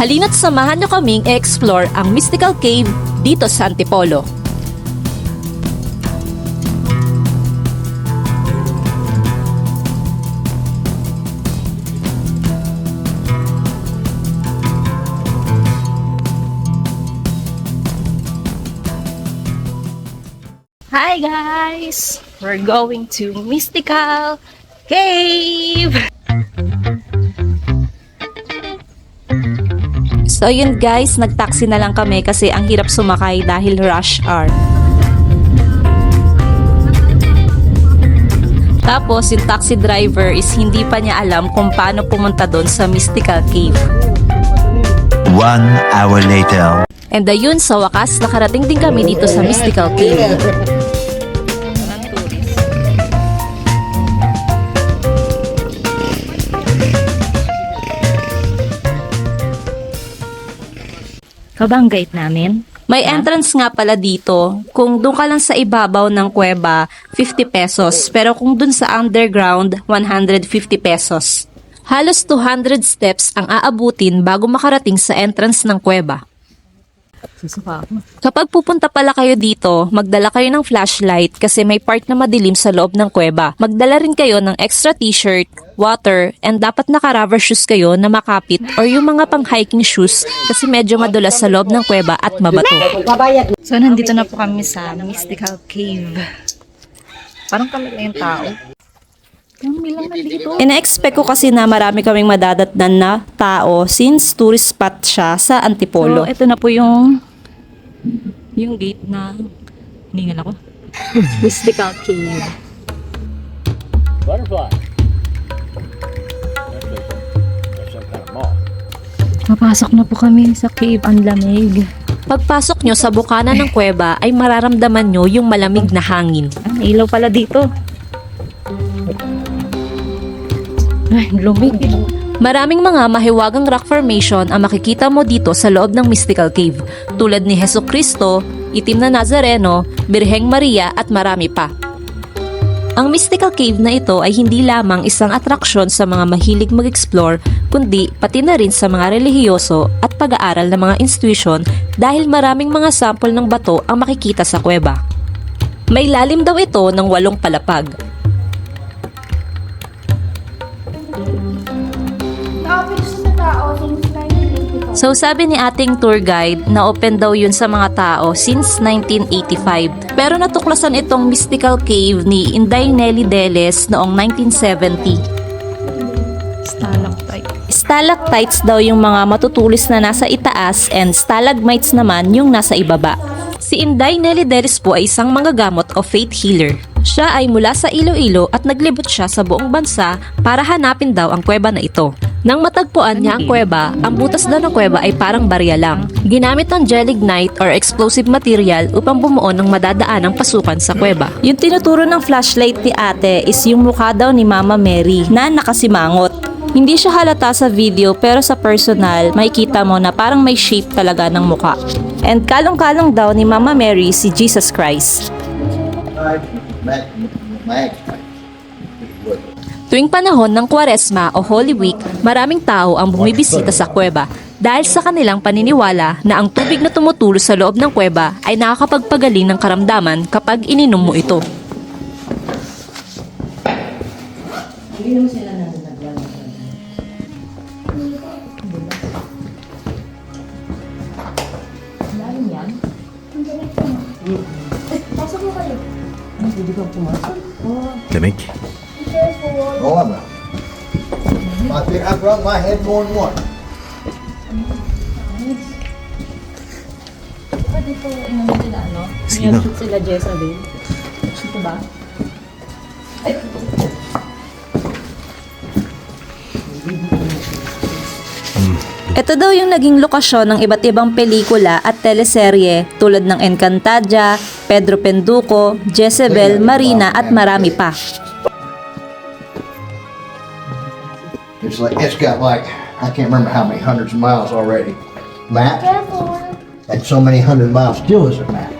Halina't samahan niyo kaming explore ang mystical cave dito sa Antipolo. Hi guys! We're going to Mystical Cave! So yun guys, nagtaxi na lang kami kasi ang hirap sumakay dahil rush hour. Tapos yung taxi driver is hindi pa niya alam kung paano pumunta doon sa Mystical Cave. One hour later. And ayun, sa wakas, nakarating din kami dito sa Mystical Cave. Kabang-guide namin. May entrance nga pala dito. Kung doon ka lang sa ibabaw ng kuweba, 50 pesos. Pero kung doon sa underground, 150 pesos. Halos 200 steps ang aabutin bago makarating sa entrance ng kuweba. Susuka ako. Kapag pupunta pala kayo dito, magdala kayo ng flashlight kasi may part na madilim sa loob ng kuweba. Magdala rin kayo ng extra t-shirt, water, and dapat naka-rubber shoes kayo na makapit or yung mga pang-hiking shoes kasi medyo madulas sa loob ng kuweba at mabato. So, nandito na po kami sa Mystical Cave. Parang kami lang yung tao. Ina-expect ko kasi na marami kaming madadatnan na tao since tourist spot siya sa Antipolo. So, ito na po yung yung gate na hiningal ako. Mystical Cave. Butterfly. Papasok na po kami sa cave. Ang lamig. Pagpasok nyo sa bukana ng kuweba ay mararamdaman nyo yung malamig na hangin. May ilaw pala dito. Ay, lumig. Maraming mga mahiwagang rock formation ang makikita mo dito sa loob ng Mystical Cave, tulad ni Heso Kristo, Itim na Nazareno, Birheng Maria at marami pa. Ang Mystical Cave na ito ay hindi lamang isang atraksyon sa mga mahilig mag-explore, kundi pati na rin sa mga relihiyoso at pag-aaral ng mga institusyon dahil maraming mga sample ng bato ang makikita sa kuweba. May lalim daw ito ng walong palapag. Nakapix na tao since 1985. So sabi ni ating tour guide na open daw yun sa mga tao since 1985. Pero natuklasan itong mystical cave ni Inday Nelly Deles noong 1970. Stalactite. Stalactites daw yung mga matutulis na nasa itaas and stalagmites naman yung nasa ibaba. Si Inday Nelly Deles po ay isang manggagamot o faith healer. Siya ay mula sa Iloilo at naglibot siya sa buong bansa para hanapin daw ang kuweba na ito. Nang matagpuan niya ang kuweba, ang butas daw ng kuweba ay parang barya lang. Ginamit ng gelignite or explosive material upang bumuo ng madadaan ang pasukan sa kuweba. Yung tinuturo ng flashlight ni ate is yung mukha daw ni Mama Mary na nakasimangot. Hindi siya halata sa video pero sa personal, makikita mo na parang may shape talaga ng mukha. And kalong-kalong daw ni Mama Mary si Jesus Christ. Tuwing panahon ng Kwaresma o Holy Week, maraming tao ang bumibisita sa kuweba dahil sa kanilang paniniwala na ang tubig na tumutulo sa loob ng kuweba ay nakakapagpagaling ng karamdaman kapag ininom mo ito. Pasok mo kayo. Lamig. Careful. Oh, I'm I think I've run my head more than once. Dito, inano sila, ano? Sige na. Nag-shoot sila Jezabel. Ito ba? Ito daw yung naging lokasyon ng iba't ibang pelikula at teleserye tulad ng Encantadia, Pedro Penduko, Jezebel, Marina at marami pa. It's like, it's got like, I can't remember how many hundreds of miles already. Matt, and so many hundred miles still isn't Matt.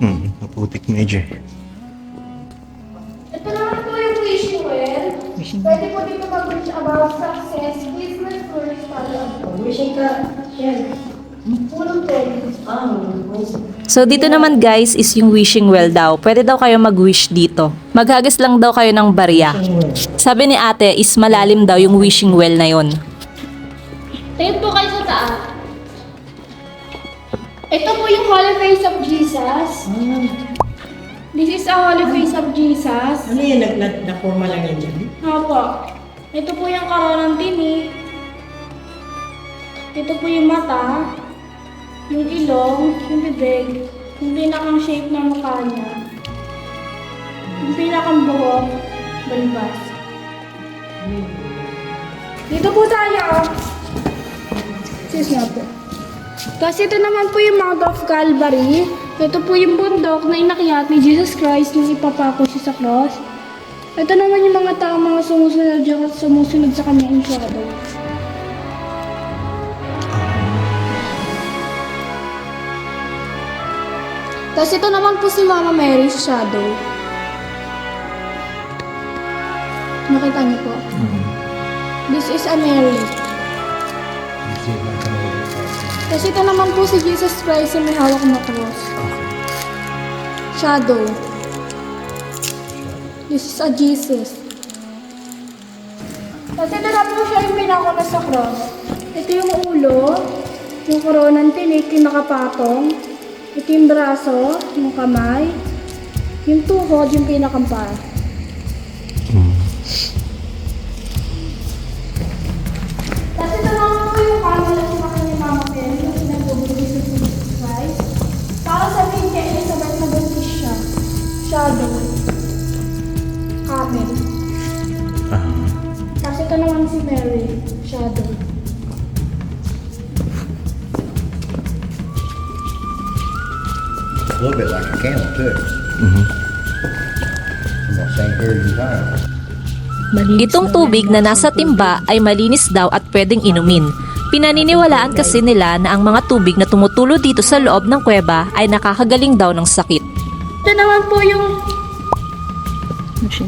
Hmm, maputik medyo. Ito naman po yung wishing well. Pwede po dito mag-wish about success, business, flourish, follow. Wishing ka, yan. Pulong pwede. So dito naman guys is yung wishing well daw. Pwede daw kayo mag-wish dito. Maghagas lang daw kayo ng barya. Sabi ni ate is malalim daw yung wishing well na yon. Tingin po kayo sa taas. Ito po yung holy face of Jesus. This is a holy face of Jesus. Ano yan? Nag, nag, na-forma lang yan dyan? Opo. Ito po yung karoon ng tinig. Ito po yung mata. Yung ilong, yung bibig, yung pinakang shape ng mukha niya. Yung pinakang buhok, balbas. Dito po tayo. Sis nga po. Tapos ito naman po yung Mount of Calvary. Ito po yung bundok na inakyat ni Jesus Christ nung ipapako siya sa cross. Ito naman yung mga tao mga sumusunod dyan at sumusunod sa kanyang shadow. Tapos ito naman po si Mama Mary sa shadow. Nakita niyo po. This is a Mary. Tapos ito naman po si Jesus Christ na may hawak na cross. Shadow. This is a Jesus. Tapos ito na po siya yung pinakuna sa cross. Ito yung ulo, yung koronang tinik, yung nakapatong. Ito yung braso, yung kamay, yung tuhod, yung pinakampar. Itong tubig na nasa timba ay malinis daw at pwedeng inumin. Pinaniniwalaan kasi nila na ang mga tubig na tumutulo dito sa loob ng kuweba ay nakakagaling daw ng sakit. Ito naman po yung...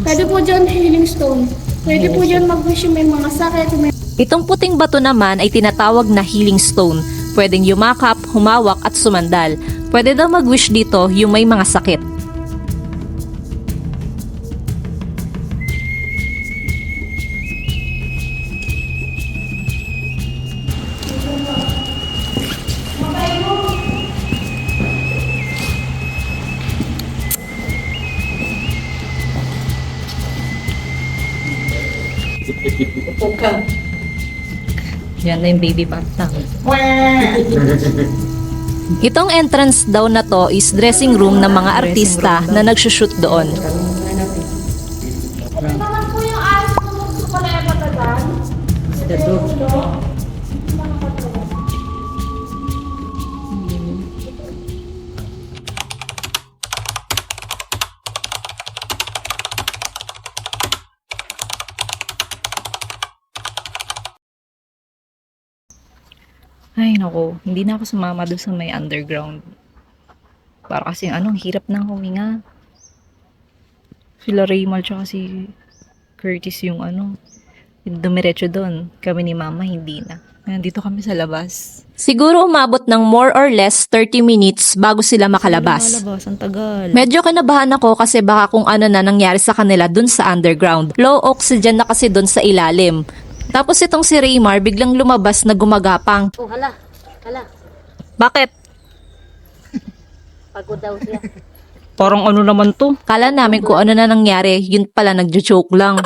Pwede po dyan healing stone. Pwede po dyan mag-wish yung may mga sakit, may Itong puting bato naman ay tinatawag na healing stone. Pwedeng yumakap, humawak at sumandal. Pwede daw mag-wish dito yung may mga sakit. Yan na yung baby bathtub. Itong entrance daw na to is dressing room ng mga artista na nagsushoot doon. Ay, nako. Hindi na ako sumama doon sa may underground. Para kasi anong hirap na huminga. Sila Raymond tsaka si Curtis yung ano. Dumiretso doon. Kami ni Mama hindi na. Nandito kami sa labas. Siguro umabot ng more or less 30 minutes bago sila makalabas. Malabas, ang tagal. Medyo kinabahan ako kasi baka kung ano na nangyari sa kanila dun sa underground. Low oxygen na kasi dun sa ilalim. Tapos itong si Raymar biglang lumabas na gumagapang. Oh, hala. Hala. Bakit? Pagod daw siya. Parang ano naman to? Kala namin kung ano na nangyari, yun pala nagjo-joke lang.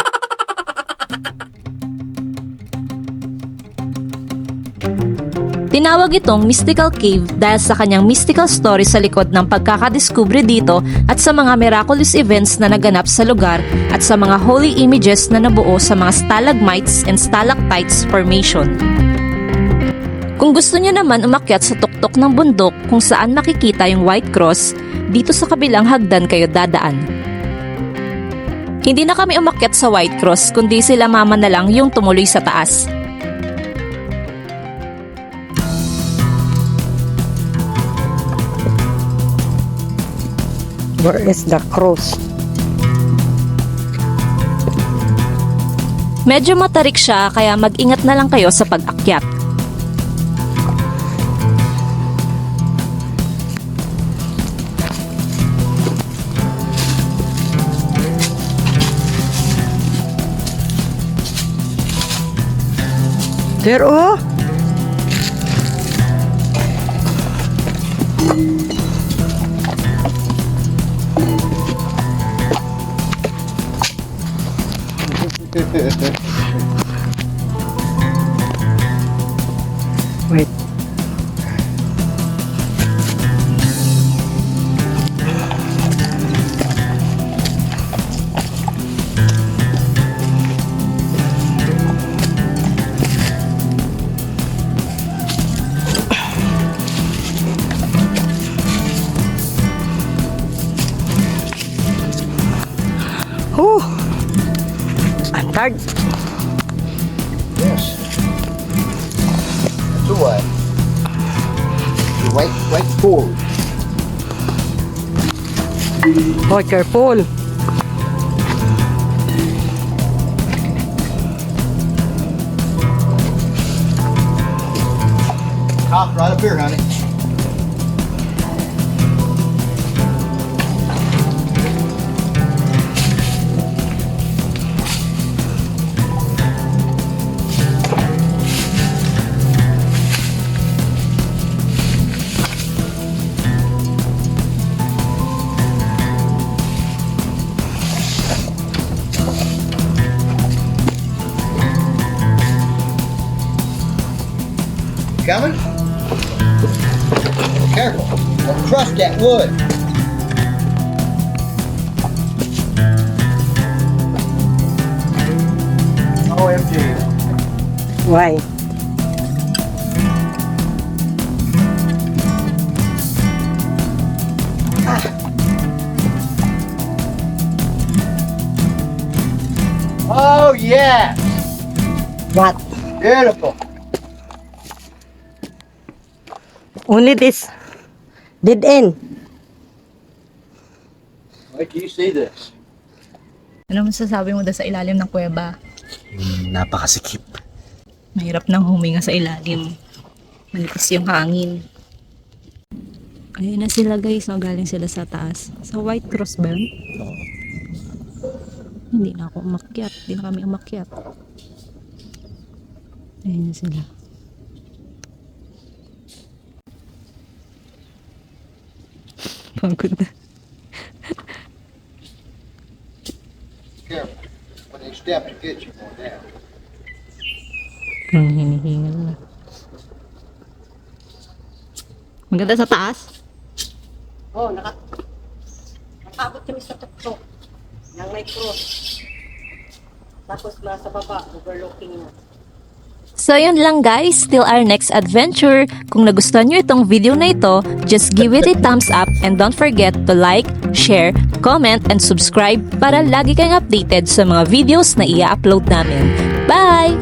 Tinawag itong Mystical Cave dahil sa kanyang mystical story sa likod ng pagkakadiskubre dito at sa mga miraculous events na naganap sa lugar at sa mga holy images na nabuo sa mga stalagmites and stalactites formation. Kung gusto niyo naman umakyat sa tuktok ng bundok kung saan makikita yung White Cross, dito sa kabilang hagdan kayo dadaan. Hindi na kami umakyat sa White Cross kundi sila mama na lang yung tumuloy sa taas. Where is the cross? Medyo matarik siya kaya mag-ingat na lang kayo sa pag-akyat. There, oh! Wait. Whew. I'm tired. Yes. That's what? way. You wait, wait forward. Oh, careful. Hop right up here, honey. Careful. Don't trust that wood. OMG. Why? Ah. Oh, yeah. What? Beautiful. Only this. Dead end. Wait till you see this. Ano masasabi mo daw sa ilalim ng kuweba? Napakasikip. Mahirap nang huminga sa ilalim. Manitis yung hangin. Ayun na sila guys, no? galing sila sa taas. Sa White Cross ba yun? Hindi na ako umakyat. Hindi na kami umakyat. Ayun na sila. Pagod na. Careful. When they step to get you down. Ang hinihingal na. Maganda sa taas? Oh, naka... Nakabot kami sa tuktok. Nang may cross. Tapos nasa baba, overlooking na. So yun lang guys, till our next adventure. Kung nagustuhan nyo itong video na ito, just give it a thumbs up and don't forget to like, share, comment, and subscribe para lagi kayong updated sa mga videos na i-upload namin. Bye!